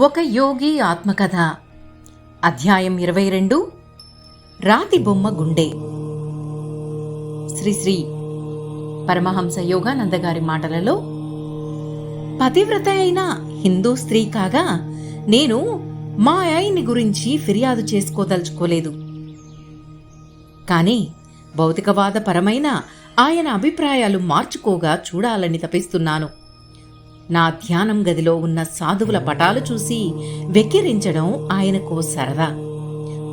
ఒక యోగి ఆత్మకథ. అధ్యాయం ఇరవై రెండు రాతి బొమ్మ గుండె. శ్రీ శ్రీ పరమహంస యోగానంద గారి మాటలలో పతివ్రత అయిన హిందూ స్త్రీ కాగా నేను మా ఆయన్ని గురించి ఫిర్యాదు చేసుకోదలుచుకోలేదు. కానీ భౌతికవాదపరమైన ఆయన అభిప్రాయాలు మార్చుకోగా చూడాలని తపిస్తున్నాను. నా ధ్యానం గదిలో ఉన్న సాధువుల పటాలు చూసి వెక్కిరించడం ఆయనకో సరదా.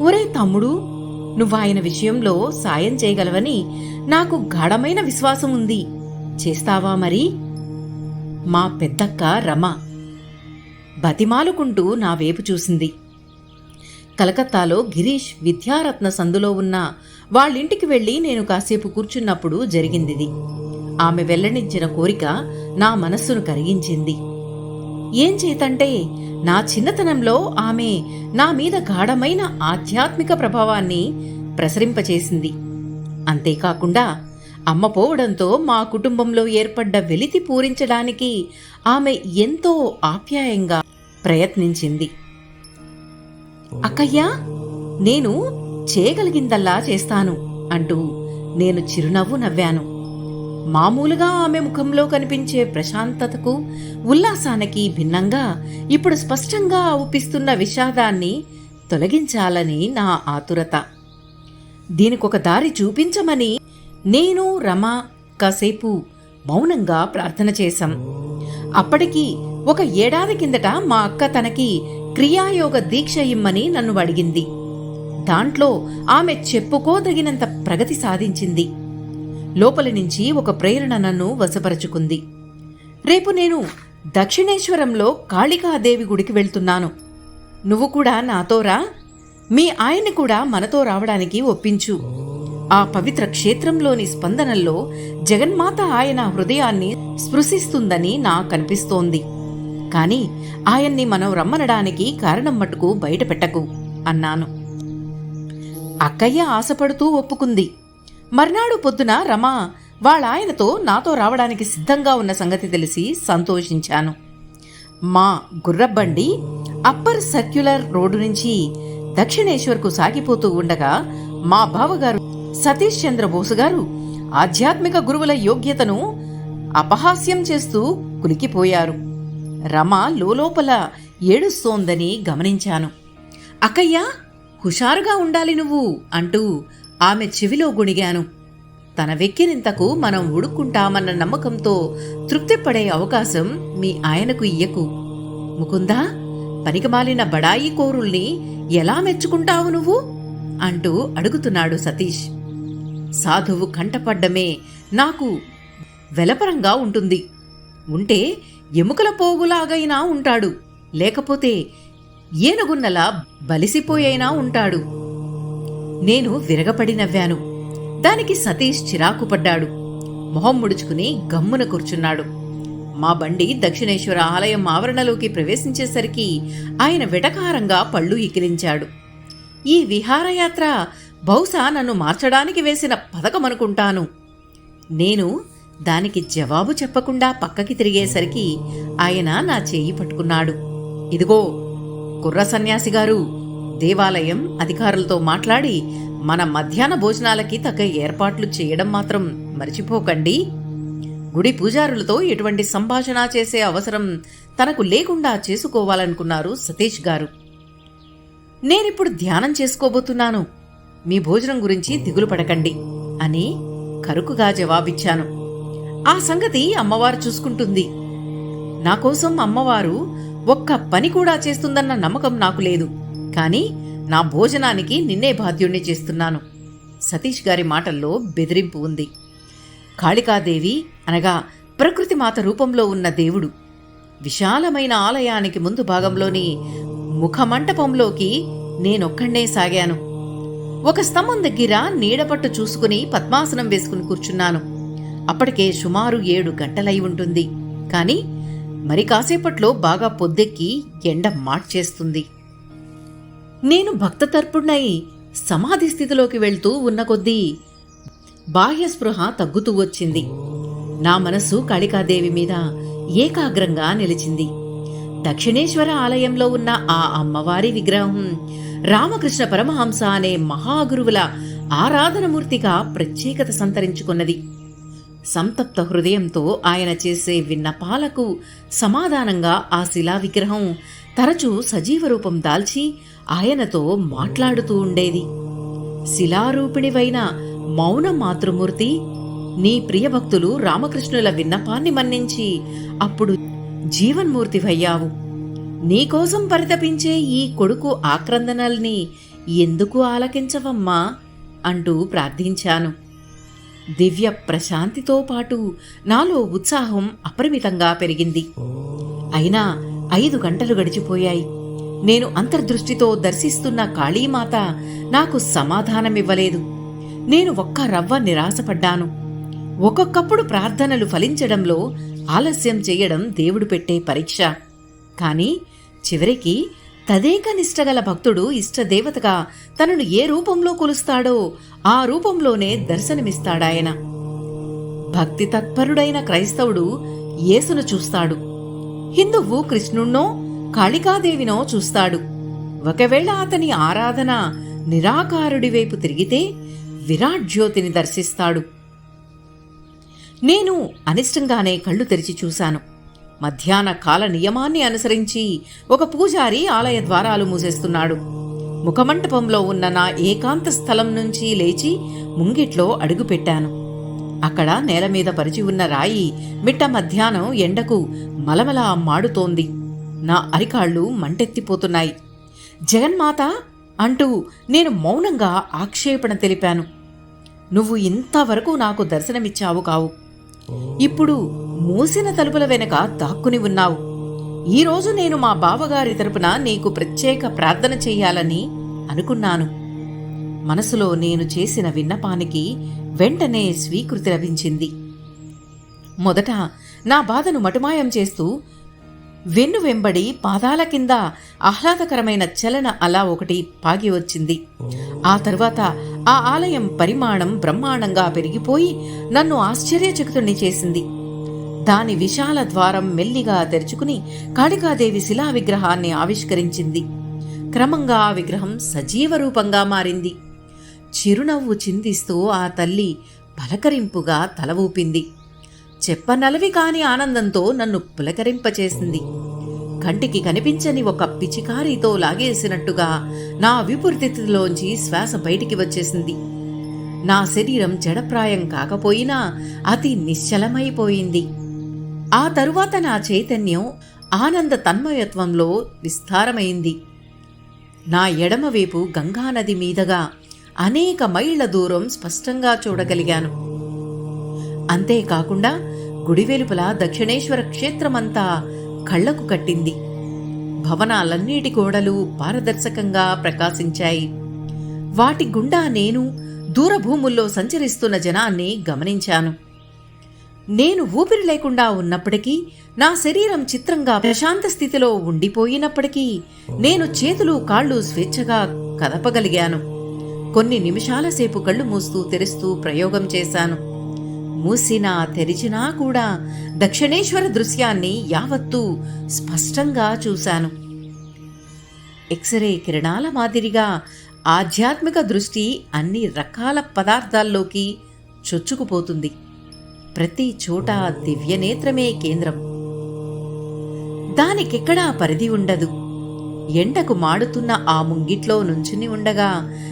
ఒరే తమ్ముడు నువ్వు ఆయన విషయంలో సాయం చేయగలవని నాకు గాఢమైన విశ్వాసం ఉంది. చేస్తావా మరి? మా పెద్దక్క రమ బతిమాలుకుంటూ నా వేపు చూసింది. కలకత్తాలో గిరీష్ విద్యారత్న సందులో ఉన్న వాళ్ళింటికి వెళ్ళి నేను కాసేపు కూర్చున్నప్పుడు జరిగిందిది. ఆమె వెల్లడించిన కోరిక నా మనస్సును కరిగించింది. ఏం చేతంటే నా చిన్నతనంలో ఆమె నా మీద గాఢమైన ఆధ్యాత్మిక ప్రభావాన్ని ప్రసరింపచేసింది. అంతేకాకుండా అమ్మ పోవడంతో మా కుటుంబంలో ఏర్పడ్డ వెలితి పూరించడానికి ఆమె ఎంతో ఆప్యాయంగా ప్రయత్నించింది. అక్కయ్యా నేను చేయగలిగిందల్లా చేస్తాను అంటూ నేను చిరునవ్వు నవ్వాను. మామూలుగా ఆమె ముఖంలో కనిపించే ప్రశాంతతకు ఉల్లాసానికి భిన్నంగా ఇప్పుడు స్పష్టంగా ఊపిస్తున్న విషాదాన్ని తొలగించాలని నా ఆతురత. దీనికొక దారి చూపించమని నేను రమ కాసేపు మౌనంగా ప్రార్థన చేశాం. అప్పటికి ఒక ఏడాది కిందట మా అక్క తనకి క్రియాయోగ దీక్ష ఇమ్మని నన్ను అడిగింది. దాంట్లో ఆమె చెప్పుకోదగినంత ప్రగతి సాధించింది. లోపలి నుంచి ఒక ప్రేరణ నన్ను వశపరచుకుంది. రేపు నేను దక్షిణేశ్వరంలో కాళికాదేవి గుడికి వెళ్తున్నాను. నువ్వు కూడా నాతో రా. మీ ఆయన్ని కూడా మనతో రావడానికి ఒప్పించు. ఆ పవిత్ర క్షేత్రంలోని స్పందనల్లో జగన్మాత ఆయన హృదయాన్ని స్పృశిస్తుందని నాకనిపిస్తోంది కాని ఆయన్ని మనం రమ్మనడానికి కారణం మటుకు బయటపెట్టకు అన్నాను. అక్కయ్య ఆశపడుతూ ఒప్పుకుంది. మర్నాడు పొద్దున రమా వాళ్ళాయనతో నాతో రావడానికి సిద్ధంగా ఉన్న సంగతి తెలిసి సంతోషించాను. మా గుర్రబండి అప్పర్ సర్క్యులర్ రోడ్డు నుంచి దక్షిణేశ్వర్కు సాగిపోతూ ఉండగా మా బావగారు సతీష్ చంద్ర బోసు గారు ఆధ్యాత్మిక గురువుల యోగ్యతను అపహాస్యం చేస్తూ కులికిపోయారు రమ లోలోపల ఏడుస్తోందని గమనించాను. అక్కయ్యా హుషారుగా ఉండాలి నువ్వు అంటూ ఆమె చెవిలో గుణిగాను. తన వెక్కిరింతకు మనం ఉడుక్కుంటామన్న నమ్మకంతో తృప్తిపడే అవకాశం మీ ఆయనకు ఇయ్యకు. ముకుందా పనికిమాలిన బడాయి కోరుల్ని ఎలా మెచ్చుకుంటావు నువ్వు? అంటూ అడుగుతున్నాడు సతీష్. సాధువు కంటపడ్డమే నాకు వెలపరంగా ఉంటుంది. ఉంటే ఎముకల పోగులాగైనా ఉంటాడు. లేకపోతే ఏనుగున్నలా బలిసిపోయైనా ఉంటాడు. నేను విరగపడి నవ్వాను. దానికి సతీష్ చిరాకు పడ్డాడు మొహం ముడుచుకుని గమ్మున కూర్చున్నాడు. మా బండి దక్షిణేశ్వర ఆలయం ఆవరణలోకి ప్రవేశించేసరికి ఆయన వెటకారంగా పళ్ళు ఇకిలించాడు. ఈ విహారయాత్ర బహుశా నన్ను మార్చడానికి వేసిన పథకమనుకుంటాను. నేను దానికి జవాబు చెప్పకుండా పక్కకి తిరిగేసరికి ఆయన నా చేయి పట్టుకున్నాడు. ఇదిగో కుర్ర సన్యాసి గారు దేవాలయం అధికారులతో మాట్లాడి మన మధ్యాహ్న భోజనాలకి తగ్గ ఏర్పాట్లు చేయడం మాత్రం మర్చిపోకండి. గుడి పూజారులతో ఎటువంటి సంభాషణ చేసే అవసరం తనకు లేకుండా చేసుకోవాలనుకున్నారు సతీష్ గారు. నేనిప్పుడు ధ్యానం చేసుకోబోతున్నాను. మీ భోజనం గురించి దిగులు పడకండి అని కరుకుగా జవాబిచ్చాను. ఆ సంగతి అమ్మవారు చూసుకుంటుంది. నా కోసం అమ్మవారు ఒక్క పని కూడా చేస్తుందన్న నమ్మకం నాకు లేదు. కానీ నా భోజనానికి నిన్నే బాధ్యుణ్ణి చేస్తున్నాను. సతీష్ గారి మాటల్లో బెదిరింపు ఉంది. కాళికాదేవి అనగా ప్రకృతి మాత రూపంలో ఉన్న దేవుడు. విశాలమైన ఆలయానికి ముందు భాగంలోని ముఖమంటపంలోకి నేనొక్కడే సాగాను. ఒక స్తంభం దగ్గర నీడపట్టు చూసుకుని పద్మాసనం వేసుకుని కూర్చున్నాను. అప్పటికే సుమారు ఏడు గంటలై ఉంటుంది. కాని మరి కాసేపట్లో బాగా పొద్దెక్కి ఎండ మార్చేస్తుంది. నేను భక్తతర్పుణ్ణై సమాధి స్థితిలోకి వెళ్తూ ఉన్న కొద్దీ బాహ్య స్పృహ తగ్గుతూ వచ్చింది. నా మనసు కాళికాదేవి మీద ఏకాగ్రంగా నిలిచింది. దక్షిణేశ్వర ఆలయంలో ఉన్న ఆ అమ్మవారి విగ్రహం రామకృష్ణ పరమహంస అనే మహాగురువుల ఆరాధనమూర్తిగా ప్రత్యేకత సంతరించుకున్నది. సంతప్త హృదయంతో ఆయన చేసే విన్నపాలకు సమాధానంగా ఆ శిలా విగ్రహం తరచూ సజీవ రూపం దాల్చి ఆయనతో మాట్లాడుతూ ఉండేది. శిలారూపిణివైన మౌన మాతృమూర్తి నీ ప్రియభక్తులు రామకృష్ణుల విన్నపాన్ని మన్నించి అప్పుడు జీవన్మూర్తివయ్యావు. నీకోసం పరితపించే ఈ కొడుకు ఆక్రందనల్ని ఎందుకు ఆలకించవమ్మా? అంటూ ప్రార్థించాను. దివ్య ప్రశాంతితో పాటు నాలో ఉత్సాహం అపరిమితంగా పెరిగింది. అయినా ఐదు గంటలు గడిచిపోయాయి. నేను అంతర్దృష్టితో దర్శిస్తున్న కాళీమాత నాకు సమాధానమివ్వలేదు. నేను ఒక్క రవ్వ నిరాశపడ్డాను. ఒక్కొక్కప్పుడు ప్రార్థనలు ఫలించడంలో ఆలస్యం చేయడం దేవుడు పెట్టే పరీక్ష. కాని చివరికి తదేక నిష్టగల భక్తుడు ఇష్టదేవతగా తనను ఏ రూపంలో కొలుస్తాడో ఆ రూపంలోనే దర్శనమిస్తాడాయన. భక్తి తత్పరుడైన క్రైస్తవుడు యేసును చూస్తాడు. హిందువు కృష్ణుణ్ణో కాళికాదేవినో చూస్తాడు. ఒకవేళ అతని ఆరాధన నిరాకారుడి వైపు తిరిగితే విరాట్ జ్యోతిని దర్శిస్తాడు. నేను అనిష్టంగానే కళ్ళు తెరిచి చూశాను. మధ్యాహ్న కాల నియమాన్ని అనుసరించి ఒక పూజారి ఆలయ ద్వారాలు మూసేస్తున్నాడు. ముఖమంటపంలో ఉన్న నా ఏకాంత స్థలం నుంచి లేచి ముంగిట్లో అడుగుపెట్టాను అక్కడ నేల మీద పరిచి ఉన్న రాయి మిట్ట మధ్యాహ్నం ఎండకు మలమలా మాడుతోంది. నా అరికాళ్ళు మంటెత్తిపోతున్నాయి. జగన్మాత అంటూ నేను మౌనంగా ఆక్షేపణ తెలిపాను. నువ్వు ఇంతవరకు నాకు దర్శనమిచ్చావు కావు. ఇప్పుడు మూసిన తలుపుల వెనక దాక్కుని ఉన్నావు. ఈరోజు నేను మా బావగారి తరపున నీకు ప్రత్యేక ప్రార్థన చెయ్యాలని అనుకున్నాను. మనసులో నేను చేసిన విన్నపానికి వెంటనే స్వీకృతి లభించింది. మొదట నా బాధను మటుమాయం చేస్తూ వెన్ను వెంబడి పాదాల కింద ఆహ్లాదకరమైన చలన అలా ఒకటి పాగి వచ్చింది. ఆ తర్వాత ఆ ఆలయం పరిమాణం బ్రహ్మాండంగా పెరిగిపోయి నన్ను ఆశ్చర్యచకితుణ్ణి చేసింది. దాని విశాల ద్వారం మెల్లిగా తెరుచుకుని కాళికాదేవి శిలా విగ్రహాన్ని ఆవిష్కరించింది. క్రమంగా ఆ విగ్రహం సజీవ రూపంగా మారింది. చిరునవ్వు చిందిస్తూ ఆ తల్లి పలకరింపుగా తల ఊపింది. చెప్పనలవి కాని ఆనందంతో నన్ను పులకరింపచేసింది. కంటికి కనిపించని ఒక పిచికారీతో లాగేసినట్టుగా నా విపరీతిలోంచి శ్వాస బయటికి వచ్చేసింది. నా శరీరం జడప్రాయం కాకపోయినా అతి నిశ్చలమైపోయింది. ఆ తరువాత నా చైతన్యం ఆనంద తన్మయత్వంలో విస్తారమైంది. నా ఎడమవైపు గంగానది మీదగా అనేక మైళ్ళ దూరం స్పష్టంగా చూడగలిగాను. అంతేకాకుండా గుడి వెలుపల దక్షిణేశ్వర క్షేత్రమంతా కళ్ళకు కట్టింది. భవనాలన్నిటి గోడలు పారదర్శకంగా ప్రకాశించాయి. వాటి గుండా నేను దూరభూముల్లో సంచరిస్తున్న జనాన్ని గమనించాను. నేను ఊపిరి లేకుండా ఉన్నప్పటికీ నా శరీరం చిత్రంగా ప్రశాంత స్థితిలో ఉండిపోయినప్పటికీ నేను చేతులు కాళ్ళు స్వేచ్ఛగా కదపగలిగాను. కొన్ని నిమిషాల సేపు కళ్ళు మూస్తూ తెరుస్తూ ప్రయోగం చేశాను. మూసినా తెరిచినా కూడా దక్షిణేశ్వర దృశ్యాన్ని యావత్తూ స్పష్టంగా చూశాను. ఎక్స్రే కిరణాల మాదిరిగా ఆధ్యాత్మిక దృష్టి అన్ని రకాల పదార్థాల్లోకి చొచ్చుకుపోతుంది. ప్రతి చోట దివ్యనేత్రమే కేంద్రం. దానికెక్కడా పరిధి ఉండదు. ఎండకు మాడుతున్న ఆ ముంగిట్లో నుంచుని ఉండగా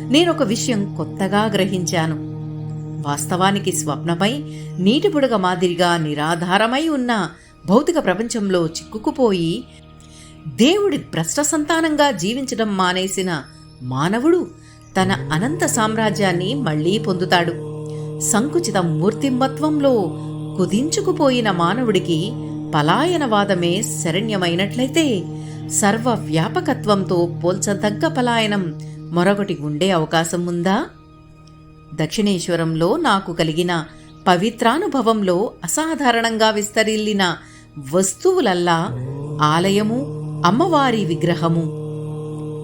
నేనొక విషయం కొత్తగా గ్రహించాను. వాస్తవానికి స్వప్నపై నీటి బుడగ మాదిరిగా నిరాధారమై ఉన్న భౌతిక ప్రపంచంలో చిక్కుకుపోయి దేవుడి భ్రష్ట సంతానంగా జీవించడం మానేసిన మానవుడు తన అనంత సామ్రాజ్యాన్ని మళ్ళీ పొందుతాడు. సంకుచిత మూర్తిమత్వంలో కుదించుకుపోయిన మానవుడికి పలాయనవాదమే శరణ్యమైనట్లయితే సర్వ వ్యాపకత్వంతో పోల్చదగ్గ పలాయనం మరొకటి ఉండే అవకాశం ఉందా? దక్షిణేశ్వరంలో నాకు కలిగిన పవిత్రానుభవంలో అసాధారణంగా విస్తరిల్లిన వస్తువులల్లా ఆలయము అమ్మవారి విగ్రహము.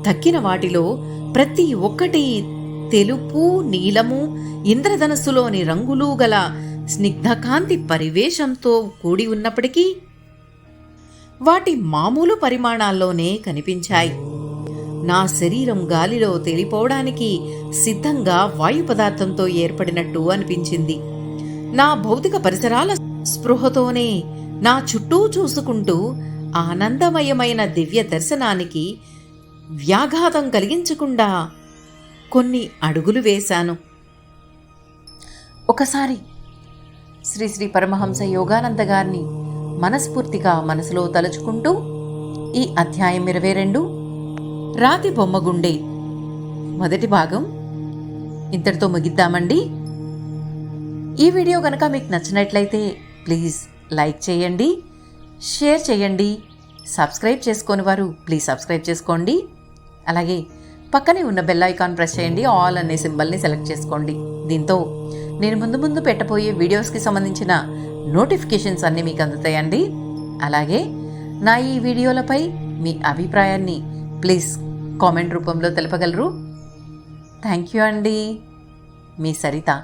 తక్కిన వాటిలో ప్రతి ఒక్కటి తెలుపు నీలము ఇంద్రధనస్సులోని రంగులు గల స్నిగ్ధకాంతి పరివేశంతో కూడి ఉన్నప్పటికీ వాటి మామూలు పరిమాణాల్లోనే కనిపించాయి. నా శరీరం గాలిలో తేలిపోవడానికి సిద్ధంగా వాయు పదార్థంతో ఏర్పడినట్టు అనిపించింది. నా భౌతిక పరిసరాల స్పృహతోనే నా చుట్టూ చూసుకుంటూ ఆనందమయమైన దివ్య దర్శనానికి వ్యాఘాతం కలిగించకుండా కొన్ని అడుగులు వేశాను. ఒకసారి శ్రీ శ్రీ పరమహంస యోగానంద గారిని మనస్ఫూర్తిగా మనసులో తలుచుకుంటూ ఈ అధ్యాయం ఇరవై రెండు రాతి బొమ్మ గుండె. మొదటి భాగం. ఇంతటితో ముగిద్దామండి. ఈ వీడియో కనుక మీకు నచ్చినట్లయితే ప్లీజ్ లైక్ చేయండి షేర్ చేయండి సబ్స్క్రైబ్ చేసుకోని వారు ప్లీజ్ సబ్స్క్రైబ్ చేసుకోండి. అలాగే పక్కనే ఉన్న బెల్ ఐకాన్ ప్రెస్ చేయండి ఆల్ అనే సింబల్ని సెలెక్ట్ చేసుకోండి. దీంతో నేను ముందు ముందు పెట్టబోయే వీడియోస్కి సంబంధించిన నోటిఫికేషన్స్ అన్నీ మీకు అందుతాయండి. అలాగే నా ఈ వీడియోలపై మీ అభిప్రాయాన్ని ప్లీజ్ కామెంట్ రూపంలో తెలపగలరు. థ్యాంక్ యూ అండి. మీ సరిత.